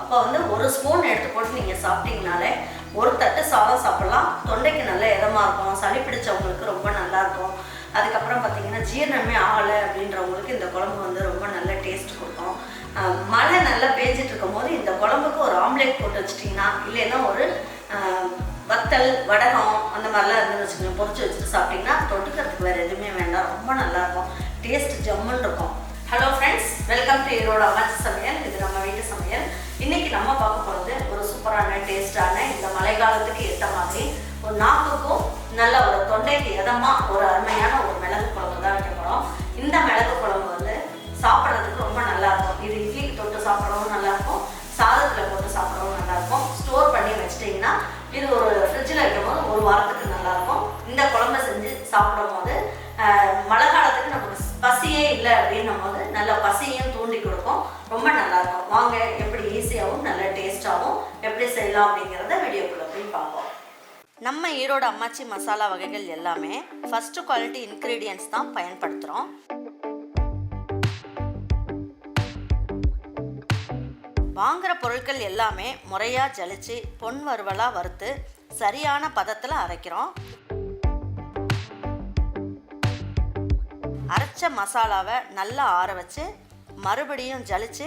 அப்போ வந்து ஒரு ஸ்பூன் எடுத்து போட்டு நீங்கள் சாப்பிட்டீங்கனாலே ஒரு தட்டு சாதம் சாப்பிடலாம். தொண்டைக்கு நல்ல இதமாக இருக்கும். சளி பிடிச்சவங்களுக்கு ரொம்ப நல்லாயிருக்கும் அதுக்கப்புறம் பார்த்தீங்கன்னா ஜீரணமே ஆகலை அப்படின்றவங்களுக்கு இந்த குழம்பு வந்து ரொம்ப நல்ல டேஸ்ட் கொடுக்கும். மழை நல்லா பேஞ்சிட்டு இருக்கும் போது இந்த குழம்புக்கு ஒரு ஆம்லேட் போட்டு வச்சிட்டிங்கன்னா இல்லைன்னா ஒரு வத்தல் வடகம் அந்த மாதிரிலாம் இருந்து வச்சுக்கோங்க பொறிச்சு வச்சுட்டு சாப்பிட்டிங்கன்னா தொட்டுக்கிறதுக்கு வேறு எதுவுமே வேண்டாம். ரொம்ப நல்லாயிருக்கும் டேஸ்ட் ஜம்முன்னு இருக்கும். ஹலோ ஃப்ரெண்ட்ஸ் வெல்கம் டு ஈரோட அம்மாச்சி சமையல் இது சமையல் இன்னைக்கு நம்ம பார்க்க போகிறது ஒரு சூப்பரான டேஸ்டான இந்த மழைக்காலத்துக்கு ஏற்ற மாதிரி ஒரு நாக்குக்கும் நல்ல ஒரு தொண்டைக்கு எதமா ஒரு அருமையான ஒரு செய்யலாம் அப்படிங்கிறத வீடியோக்குள்ளே போய் பார்ப்போம். நம்ம ஈரோடு அம்மாச்சி மசாலா வகைகள் எல்லாமே ஃபஸ்ட்டு குவாலிட்டி இன்க்ரீடியன்ஸ் தான் பயன்படுத்துகிறோம் வாங்குகிற பொருட்கள் எல்லாமே முறையாக ஜலிச்சு பொன் வறுவலாக வறுத்து சரியான பதத்தில் அரைக்கிறோம். அரைச்ச மசாலாவை நல்லா ஆற வச்சு மறுபடியும் ஜலிச்சு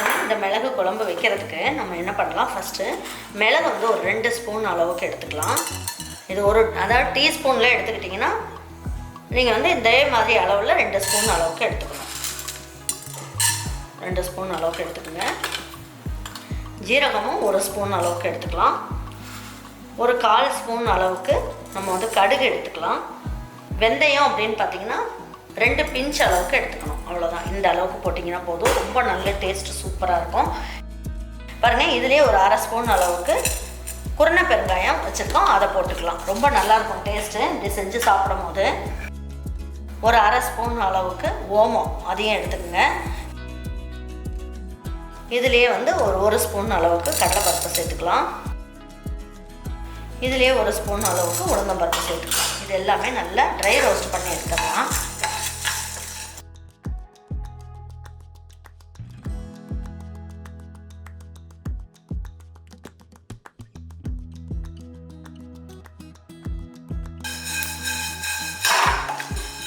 இந்த மிளகு குழம்பு வைக்கிறதுக்கு நம்ம என்ன பண்ணலாம்? ஃபஸ்ட்டு மிளகு வந்து ஒரு ரெண்டு ஸ்பூன் அளவுக்கு எடுத்துக்கலாம். இது ஒரு அதாவது டீஸ்பூனில் எடுத்துக்கிட்டிங்கன்னா நீங்கள் வந்து இதே மாதிரி அளவில் ரெண்டு ஸ்பூன் அளவுக்கு எடுத்துக்கணும் ரெண்டு ஸ்பூன் அளவுக்கு எடுத்துக்கோங்க. ஜீரகமும் ஒரு ஸ்பூன் அளவுக்கு எடுத்துக்கலாம். ஒரு கால் ஸ்பூன் அளவுக்கு நம்ம வந்து கடுகு எடுத்துக்கலாம். வெந்தயம் அப்படின்னு பார்த்தீங்கன்னா ரெண்டு பிஞ்ச் அளவுக்கு எடுத்துக்கணும். அவ்வளோதான் இந்த அளவுக்கு போட்டிங்கன்னா போதும். ரொம்ப நல்ல டேஸ்ட் சூப்பராக இருக்கும். பாருங்கள் இதுலேயே ஒரு அரை ஸ்பூன் அளவுக்கு குருணை பெருங்காயம் வச்சுருக்கோம். அதை போட்டுக்கலாம். ரொம்ப நல்லாயிருக்கும் டேஸ்ட்டு இப்படி செஞ்சு சாப்பிடும் போது ஒரு அரை ஸ்பூன் அளவுக்கு ஓமம். அதையும் எடுத்துக்கோங்க. இதுலேயே வந்து ஒரு ஒரு ஸ்பூன் அளவுக்கு கடலைப்பருப்பு சேர்த்துக்கலாம். இதுலேயே ஒரு ஸ்பூன் அளவுக்கு உளுந்தம்பருப்பு சேர்த்துக்கலாம். இது எல்லாமே நல்லா ட்ரை ரோஸ்ட் பண்ணி எடுத்துக்கலாம்.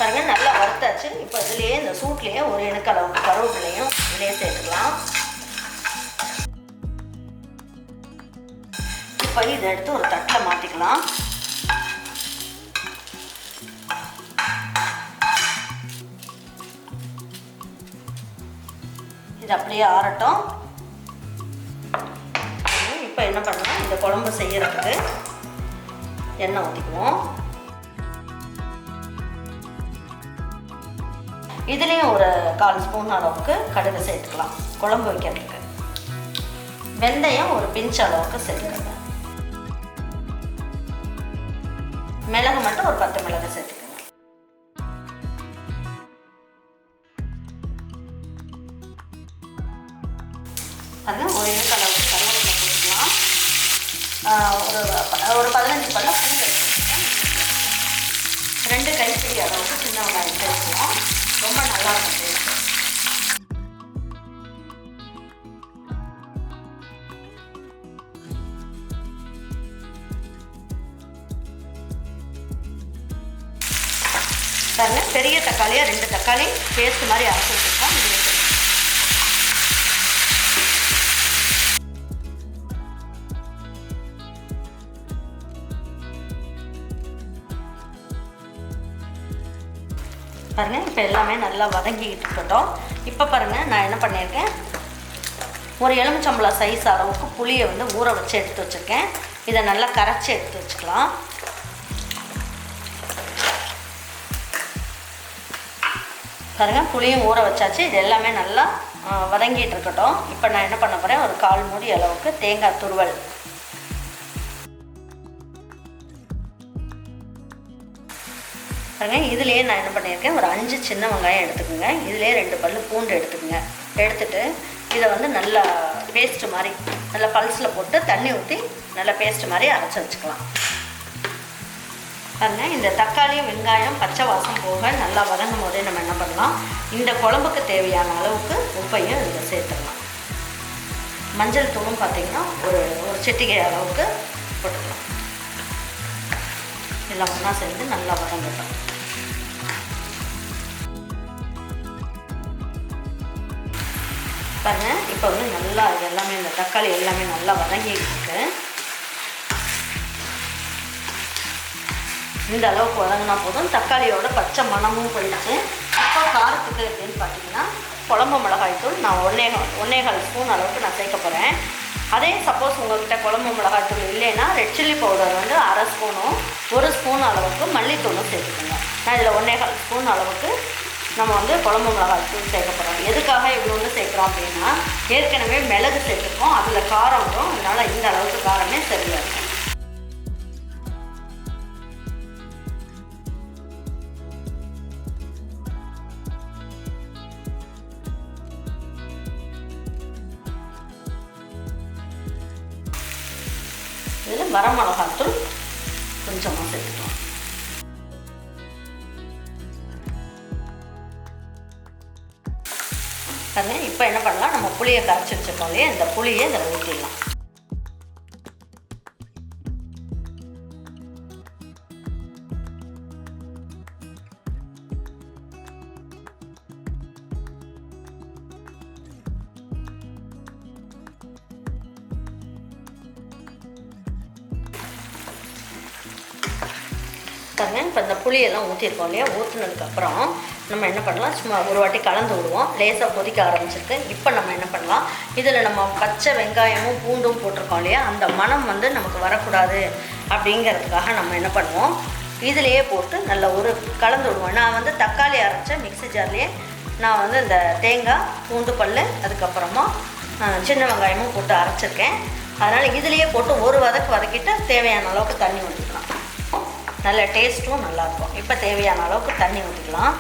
பாருங்க நல்லா வறுத்தாச்சு. இப்போ இதுலேயே இந்த சூட்லேயே ஒரு இணுக்கு அளவுக்கு கருவேப்பிலையும் இதுலேயே சேர்த்துக்கலாம். இப்போ இதை எடுத்து ஒரு தட்டில் மாற்றிக்கலாம் இது அப்படியே ஆறட்டும். இப்போ என்ன பண்ணலாம்? இந்த குழம்பு செய்யறதுக்கு எண்ணெய் ஊற்றிக்குவோம் இதுலேயும் ஒரு கால் ஸ்பூன் அளவுக்கு கடுகு சேர்த்துக்கலாம். குழம்பு வைக்கிறதுக்கு. வெந்தயம் ஒரு பிஞ்ச் அளவுக்கு சேர்த்துக்கோங்க. மிளகு மட்டும் ஒரு பத்து மிளகு சேர்த்துக்கோங்க. அது ஒரு இழுக்கு அளவுக்கு கருவேப்பிலை போட்டுக்கலாம் ஒரு ஒரு பதினஞ்சு பல்ல ரெண்டு கைப்பிடி அளவுக்கு சின்ன வெங்காயம் சேர்த்துக்குவோம் ரொம்ப நல்லா இருக்கும் taste. பாருங்க பெரிய தக்காளியாக ரெண்டு தக்காளி பேஸ்ட் மாதிரி அரைச்சி பாருங்கள் இப்போ எல்லாமே நல்லா வதங்கிக்கிட்டு இருக்கட்டும். இப்போ பாருங்கள் நான் என்ன பண்ணியிருக்கேன்? ஒரு எலுமிச்சம்பழம் சைஸ் அளவுக்கு புளியை வந்து ஊற வச்சு எடுத்து வச்சுருக்கேன். இதை நல்லா கரைச்சி எடுத்து வச்சுக்கலாம். பாருங்கள் புளியும் ஊற வச்சாச்சு. இது எல்லாமே நல்லா வதங்கிட்டு இருக்கட்டும். இப்போ நான் என்ன பண்ண போகிறேன் ஒரு கால் மூடி அளவுக்கு தேங்காய் துருவல். பாருங்க இதுலேயே நான் என்ன பண்ணியிருக்கேன்? ஒரு அஞ்சு சின்ன வெங்காயம் எடுத்துக்கோங்க. இதுலேயே ரெண்டு பல் பூண்டு எடுத்துக்கோங்க. எடுத்துட்டு இதை வந்து நல்லா பேஸ்ட்டு மாதிரி நல்லா பல்ஸில் போட்டு தண்ணி ஊற்றி நல்லா பேஸ்ட்டு மாதிரி அரைச்சி வச்சுக்கலாம். பாருங்க இந்த தக்காளியும் வெங்காயம் பச்சை வாசம் போக நல்லா வதங்கும் போதே நம்ம என்ன பண்ணலாம்? இந்த குழம்புக்கு தேவையான அளவுக்கு உப்பையும் இதில் சேர்த்துக்கலாம். மஞ்சள் தூளும் பார்த்திங்கன்னா ஒரு ஒரு சிட்டிகை அளவுக்கு போட்டுக்கலாம். எல்லாம் ஒன்றா சேர்ந்து நல்லா வதங்கட்டும். பாருங்கள் இப்போ வந்து நல்லா இது எல்லாமே இந்த தக்காளி எல்லாமே நல்லா வதங்கிட்டு இருக்கு இந்த அளவுக்கு வதங்கினா போதும். தக்காளியோட பச்சை மணமும் போயிடுச்சு. இப்போ காரத்துக்கு அப்படின்னு பார்த்தீங்கன்னா குழம்பு மிளகாய் தூள். நான் ஒன்னே ஒன்னேகால் ஸ்பூன் அளவுக்கு நான் சேர்க்க போகிறேன் அதே சப்போஸ் உங்கள்கிட்ட குழம்பு மிளகாய் தூள் இல்லைன்னா ரெட் சில்லி பவுடர் வந்து அரை ஸ்பூனும் ஒரு ஸ்பூன் அளவுக்கு மல்லித்தூளும் சேர்த்துக்கோங்க. நான் இதில் ஒன்னேகால் ஸ்பூன் அளவுக்கு நம்ம வந்து குழம்பு மிளகாய் தூள் சேர்க்க போகிறோம் எதுக்காக இவ்வளோன்னு சேர்க்குறோம் அப்படின்னா ஏற்கனவே மிளகு சேர்த்துருக்கோம். அதில் காரம் வரும். அதனால் இந்த அளவுக்கு காரமே சரியாக இருக்கும். இதில் வரமிளகாத்தூள் கொஞ்சமாக சேர்த்துக்கலாம் அதனால் இப்போ என்ன பண்ணலாம்? நம்ம புளியை கரைச்சி வச்சுருக்கோம் இல்லையா? இந்த புளியை இதில் ஊற்றிடலாம் பாருங்க. இப்போ இந்த புளியெல்லாம் ஊற்றிருக்கோம் இல்லையா? ஊற்றுனதுக்கப்புறம் நம்ம என்ன பண்ணலாம்? சும்மா ஒரு வாட்டி கலந்து விடுவோம். லேசாக கொதிக்க ஆரம்பிச்சிருக்கு. இப்போ நம்ம என்ன பண்ணலாம்? இதில் நம்ம பச்சை வெங்காயமும் பூண்டும் போட்டிருக்கோம் இல்லையா? அந்த மனம் வந்து நமக்கு வரக்கூடாது அப்படிங்கிறதுக்காக நம்ம என்ன பண்ணுவோம்? இதிலையே போட்டு நல்ல ஒரு கலந்து விடுவோம். நான் வந்து தக்காளி அரைச்ச மிக்ஸி ஜார்லேயே. நான் வந்து இந்த தேங்காய் பூண்டு பல் அதுக்கப்புறமா சின்ன வெங்காயமும் போட்டு அரைச்சிருக்கேன். அதனால் இதுலேயே போட்டு ஒரு வதக்கு வதக்கிட்டு தேவையான அளவுக்கு தண்ணி ஊற்றிக்கலாம் நல்ல டேஸ்ட்டும் நல்லாயிருக்கும். இப்போ தேவையான அளவுக்கு தண்ணி ஊற்றிக்கலாம்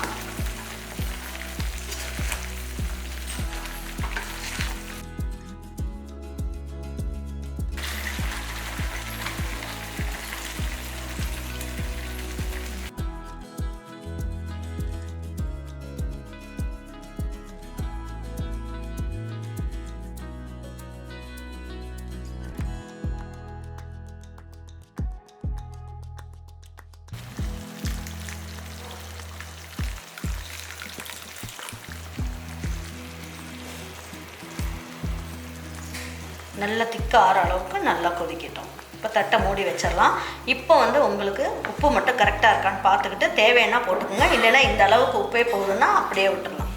நல்லா திக்க ஆற அளவுக்கு நல்லா கொதிக்கட்டும். இப்போ தட்டை மூடி வச்சிடலாம். இப்போ வந்து உங்களுக்கு உப்பு மட்டும் கரெக்டாக இருக்கான்னு பார்த்துக்கிட்டு தேவைன்னா போட்டுக்கோங்க. இல்லைன்னா இந்த அளவுக்கு உப்பே போகுதுன்னா அப்படியே விட்டுடலாம்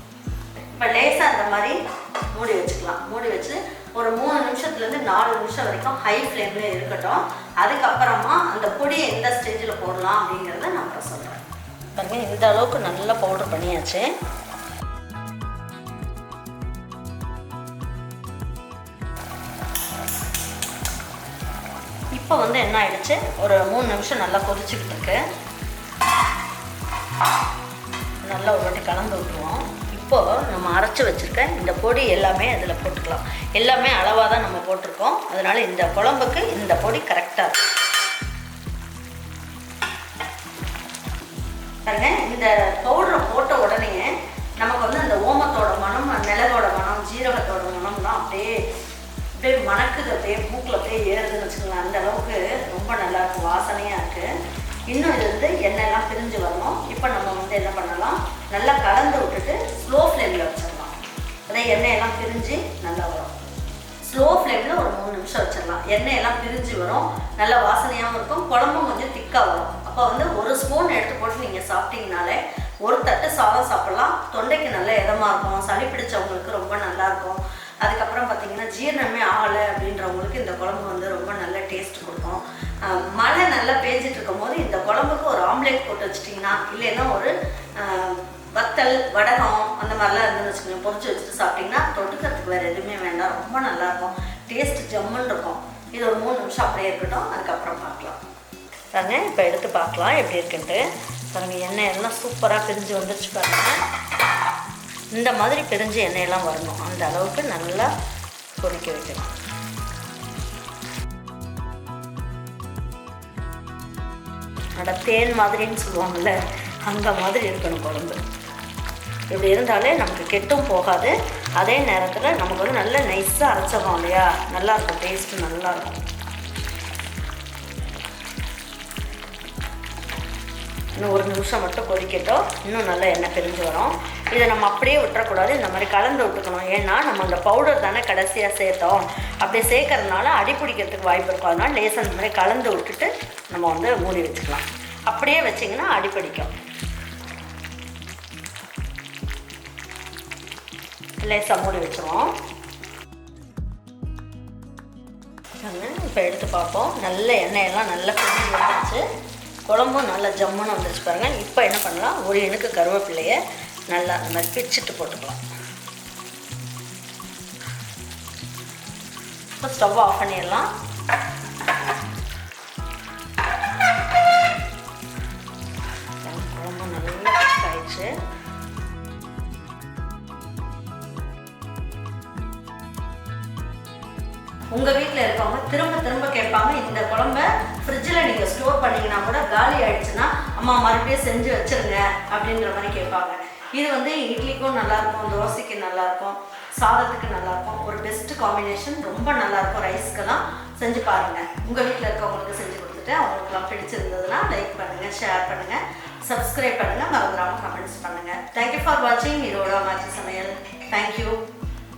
இப்போ லேசாக இந்த மாதிரி மூடி வச்சுக்கலாம். மூடி வச்சு ஒரு மூணு நிமிஷத்துலேருந்து நாலு நிமிஷம் வரைக்கும் ஹை ஃப்ளேமில் இருக்கட்டும். அதுக்கப்புறமா அந்த பொடியை எந்த ஸ்டேஜில் போடலாம் அப்படிங்கிறத நான் அப்புறம் சொல்கிறேன் பாருங்க இந்த அளவுக்கு நல்லா பவுடர் பண்ணியாச்சு. இப்போ வந்து என்ன ஆயிடுச்சு? ஒரு மூணு நிமிஷம் நல்லா கொதிச்சுக்கிட்டு இருக்கு. நல்லா ஒரு வாட்டி கலந்து விட்டுருவோம். இப்போ நம்ம அரைச்சி வச்சுருக்க இந்த பொடி எல்லாமே அதில் போட்டுக்கலாம். எல்லாமே அளவாக தான் நம்ம போட்டிருக்கோம். அதனால் இந்த குழம்புக்கு இந்த பொடி கரெக்டாக இருக்கும் பாருங்க இந்த பவுடரை போட்ட உடனே நமக்கு வந்து அந்த ஓமத்தோட மனம் மிளகோட மனம் ஜீரகத்தோட மனம்லாம் அப்படியே அப்படியே மணக்குது அப்படியே மூக்கில் அப்படியே ஏறுதுன்னு வச்சுக்கலாம் அந்த அளவுக்கு ரொம்ப நல்லா இருக்கும் வாசனையாக இருக்கு. இன்னும் இது வந்து எண்ணெய்லாம் பிரிஞ்சு வரணும். இப்போ நம்ம வந்து என்ன பண்ணலாம்? நல்லா கலந்து விட்டுட்டு ஸ்லோ ஃப்ளேமில் வச்சிடலாம். அதே எண்ணெயெல்லாம் பிரிஞ்சு நல்லா வரும். ஸ்லோ ஃப்ளேமில் ஒரு மூணு நிமிஷம் வச்சிடலாம். எண்ணெயெல்லாம் பிரிஞ்சு வரும். நல்ல வாசனையாகவும் இருக்கும். குழம்பும் கொஞ்சம் திக்காக வரும். அப்போ வந்து ஒரு ஸ்பூன் எடுத்து போட்டு நீங்கள் சாப்பிட்டீங்கனாலே ஒரு தட்டு சாதம் சாப்பிடலாம். தொண்டைக்கு நல்ல இதமாக இருக்கும். சளி பிடிச்சவங்களுக்கு ரொம்ப நல்லா இருக்கும். அதுக்கப்புறம் பார்த்தீங்கன்னா ஜீரணமே குழம்பு வந்து ரொம்ப நல்ல டேஸ்ட் கொடுக்கும். மழை நல்லா பேஞ்சிட்டு இருக்கும் போது இந்த குழம்புக்கு ஒரு ஆம்லேட் போட்டு வச்சிட்டிங்கன்னா இல்லைன்னா ஒரு வத்தல் வடகம் அந்த மாதிரிலாம் இருந்துன்னு வச்சுக்கோங்க பொறிச்சு வச்சுட்டு சாப்பிட்டிங்கன்னா தொட்டுக்கிறதுக்கு வேறு எதுவுமே வேண்டாம். ரொம்ப நல்லாயிருக்கும் டேஸ்ட் ஜம்முன்னு இருக்கும். இது ஒரு மூணு நிமிஷம் அப்படியே இருக்கட்டும். அதுக்கப்புறம் பார்க்கலாம். பாருங்க இப்போ எடுத்து பார்க்கலாம். எப்படி இருக்குன்ட்டு. பாருங்க எண்ணெய் எல்லாம் சூப்பராக பிரிஞ்சு வந்துருச்சு பாருங்க. இந்த மாதிரி பிரிஞ்சு எண்ணெயெல்லாம் வரணும். அந்த அளவுக்கு நல்லா கொதிக்க வைக்கணும். அட தேன் மாதிரின்னு சொல்லுவாங்கள்ல அந்த மாதிரி இருக்கணும் குழம்பு. இப்படி இருந்தாலே நமக்கு கெட்டும் போகாது. அதே நேரத்தில் நமக்கு வந்து நல்ல நைஸாக அரைச்சிடும் இல்லையா? நல்லாயிருக்கும் டேஸ்ட்டு நல்லாயிருக்கும் இன்னும் ஒரு நிமிஷம் மட்டும் கொதிக்கட்டும். இன்னும் நல்லா எண்ணெய் பிரிஞ்சு வரும். இதை நம்ம அப்படியே விட்டுறக்கூடாது. இந்த மாதிரி கலந்து விட்டுக்கணும். ஏன்னா நம்ம அந்த பவுடர் தானே கடைசியாக சேர்த்தோம். அப்படி சேர்க்கறதுனால அடி பிடிக்கிறதுக்கு வாய்ப்பு இருக்கும். அதனால் லேசாக இந்த மாதிரி கலந்து விட்டுட்டு நம்ம வந்து மூடி வச்சுக்கலாம். அப்படியே வச்சிங்கன்னா அடிப்படிக்கும் லேசாக மூடி வச்சுருவோம். இப்போ எடுத்து பார்ப்போம். நல்ல எண்ணெயெல்லாம் நல்லா பிரிஞ்சு வந்துருச்சு. குழம்பும் நல்லா ஜம்முன்னு வந்துருச்சு பாருங்கள் இப்போ என்ன பண்ணலாம்? ஒரு இணுக்கு கருவேப்பிலையை நல்லா அந்த மாதிரி பிச்சுட்டு போட்டுக்கலாம். இப்போ ஸ்டவ் ஆஃப் பண்ணிடலாம். உங்கள் வீட்டில் இருக்கவங்க திரும்ப திரும்ப கேட்பாங்க இந்த குழம்ப ஃப்ரிட்ஜில் நீங்கள் ஸ்டோர் பண்ணீங்கன்னா கூட காலி ஆயிடுச்சுன்னா அம்மா மறுபடியும் செஞ்சு வச்சிருங்க அப்படின்ற மாதிரி கேட்பாங்க. இது வந்து இட்லிக்கும் நல்லாயிருக்கும் தோசைக்கு நல்லாயிருக்கும் சாதத்துக்கு நல்லாயிருக்கும் ஒரு பெஸ்ட் காம்பினேஷன் ரொம்ப நல்லாயிருக்கும் ரைஸ்க்கெல்லாம் செஞ்சு பாருங்கள் உங்கள் வீட்டில் இருக்கவங்களுக்கு செஞ்சு கொடுத்துட்டு அவங்களுக்குலாம் பிடிச்சிருந்ததுன்னா லைக் பண்ணுங்கள் ஷேர் பண்ணுங்கள் சப்ஸ்கிரைப் பண்ணுங்கள் மறந்துடாமல் கமெண்ட்ஸ் பண்ணுங்கள் தேங்க்யூ ஃபார் வாட்சிங் இதோட மாற்றி சமையல். தேங்க்யூ